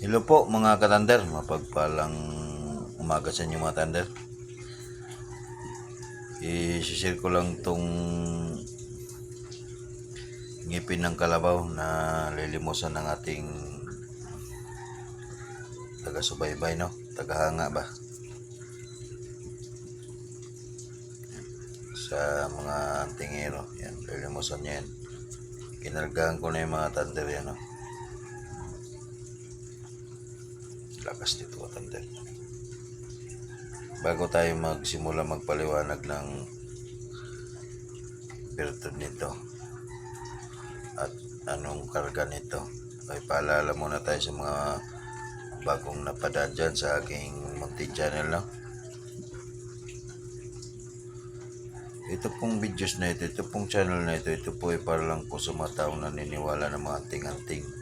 Hello po mga katander, mapagpalang umaga sa inyo mga tander. I-share ko lang tong ngipin ng kalabaw na lilimusan ng ating taga-subaybay, no? Tagahanga ba? Sa mga antingero, yan, lilimusan niya yan. Kinargahan ko na yung mga tander yan, no? Lakas nito katanda. Bago tayo magsimula magpaliwanag ng virtud nito at anong karga nito, ay paalala muna tayo sa mga bagong napadaan dyan sa aking munti channel. No? Ito pong videos na ito, ito pong channel na ito, ito po ay para lang po sa mga taong naniniwala ng mga anting-anting